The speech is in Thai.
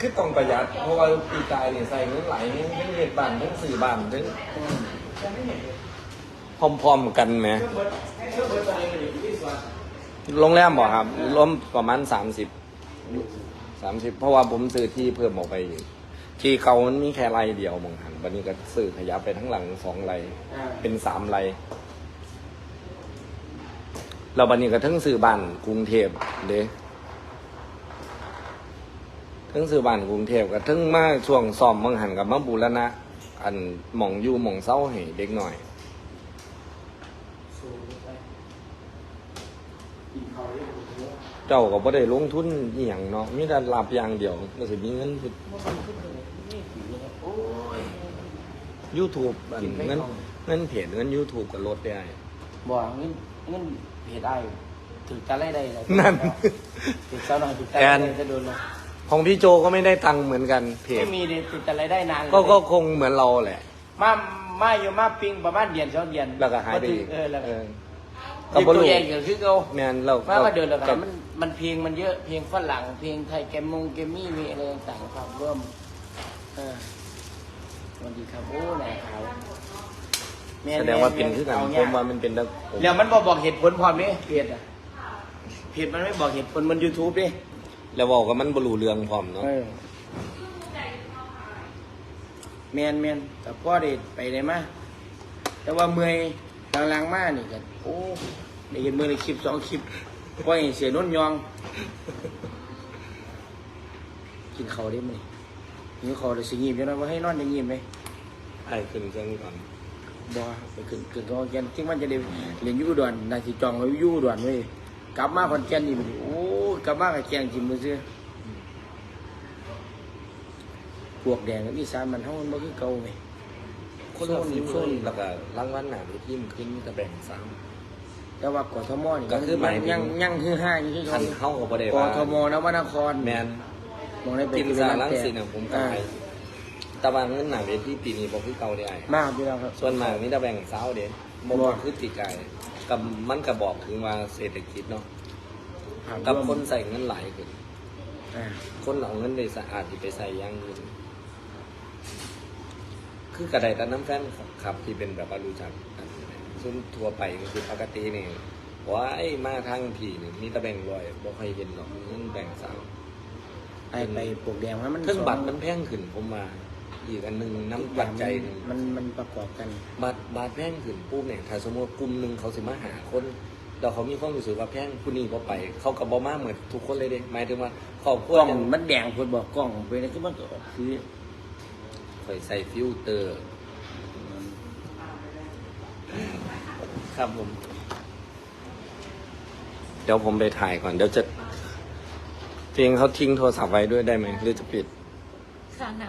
คือต้องประหยัด เพราะว่าปีกายเนี่ยใส่เงินไหลเงินเงินบ้านเงินซื้อบ้านเงินพร้อมๆกันไหมโรงแรมบ่ครับรวมประมาณสามสิบสามสิบเพราะว่าผมซื้อที่เพิ่มออกไปอีกที่เขามันมีแค่ไรเดียวมองหันวันนี้ก็ซื้อขยับไปทั้งหลังสองไรเป็นสามไรเราบันนี้ก็ทั้งซื้อบ้านกรุงเทพเด้ ทั้งซื้อบ้านกรุงเทพกับทั้งมาช่วงซ่อมบางหันกับมาบูรณะ อันหมองอยู่หมองเศร้าให้เด็กหน่อย เจ้าก็บ่ได้ลงทุนอหย่างเนาะมีแต่หลับอย่างเดียวก็สิมีเงินโอ้ย YouTube อันเงินเงินเพจเงิน YouTube ก็ลดได้ บ่เงินเงินเพจได้ถึงจะไล่ได้เลยนั่น ถึงเจ้าหน่อยถึงจะแอไล่นได้จะโดนเลย ของพี่โจก็ไม่ได้ตังค์เหมือนกันเพจไม่มีเลยถึงจะไล่ได้นานเลยก็ก็คงเหมือนเราแหละ มามาอยู่มาปิงประมาณเดือนสองเดือนแล้วก็หายไปถึงอีกเออแล้วก็เออก็ก็บ่ตัวรู้ใหญ่เกิดขึ้นเขาแม่นเรามามาเดินแล้วกัก็นมันมันเพลงมันเยอะเพลงฝรั่งเพลงไทยแกมมงแกมมี่มีอะไรต่างๆความร่วมเออสวัสดีครับโอ้นายขาวม่แสดงว่าเป็นคือกันเอผเนี่ยมว่ามันเป็นตะผมแล้วมันบอกบอกเหตุผลพร้อมนี่เพจอะเพจมันไม่บอกเหตุผลมันยูทูบดิ แล้วบอกว่ามันบ่รู้เรื่องพร้อมเนาะเออแมนแมนแต่พ่อเด็ไปได้มาแต่ว่าเมื่อยหลังๆมานี่กันโอ้ได้เห็นมือในคลิปสองคลิปพ่อเห็นเสียนุ่นยอง กินเขาวได้มั้ยนี่เขาวได้สิงีบจังไดว่าให้นอนได้งีบไหมไอ้ขึ้นเครื่องก่อนบ่ไปขึ้นขึ้นก็แกนที่มันจะได้เรียนอยูอุดรนาสิจองไว้อยูอุดรเว้ยกลับมาคอนแก่นนี่มันโอ้ย กลับมากับแกงจิ้มมือซื้อพวกแดงกับอีสานมันเฮามันบ่คือเก่าเว้ยคนละฟิวเลยแล้วก็รางวัลหนาเวทีมนขึ้นมีแต่แบ่งซ้แต่ว่ากทมนี่ก็คือหมายถึง ยังยังคือห้าอยู่คือำเขาคันเข้าก็บ่ได้กว่าทมนวนครแมนมองได้ไปกินคือซาร้านลังแต่สิน่ะผมก็อ่าไปแต่ว่าเงินหนาเวทีปีนี้บ่คือเก่าได้ไอ้มากพี่น้องครับ ส่วนมากมีแต่แบ่งเช้าเด้บ่บ่บ่คือปีกายกับมันก็บอกถึงว่าเศรษฐกิจเนาะ หากับร่วมคนใส่เงินหลายขึ้น อ่าคนเอาเงินไปสะอาดที่ไปใส่อย่างอื่นคือกระไดแต่น้ำแฟนครับที่เป็นแบบว่ารู้จักกันซึ่งทั่วไปก็คือปกตินี่ว่าไอ้มาทางผีนี่มีแต่แบ่งร้อยบ่ค่อยเห็นหรอกเงินแบ่งสาวไอไปปลูกแดงว่ามันเครื่องสบัตรมันแพงขึ้นผมมา อีกอันหนึ่งน้ำปัจจัยหนึ่งมันมันประกอบกัน บัตรบัตรแพงขึ้นปุ๊บเนี่ยถ้าสมมติกลุ่มหนึ่งเขาสิมาหาคน แต่เขามีความรู้สึกว่าแพงผู้นี้พอไป เขากับบอมาเหมือนทุกคนเลยเด้หมายถึงว่าครอบครักวล้องยังมันแดงคนบอกกล้องไปนี่คือมันก็คือคอยใส่ฟิลเตอร์ ครับผม เดี๋ยวผมไปถ่ายก่อน เดี๋ยวจะเพลงเขาทิ้งโทรศัพท์ไว้ด้วยได้ไหมหรือจะปิด ค่าน้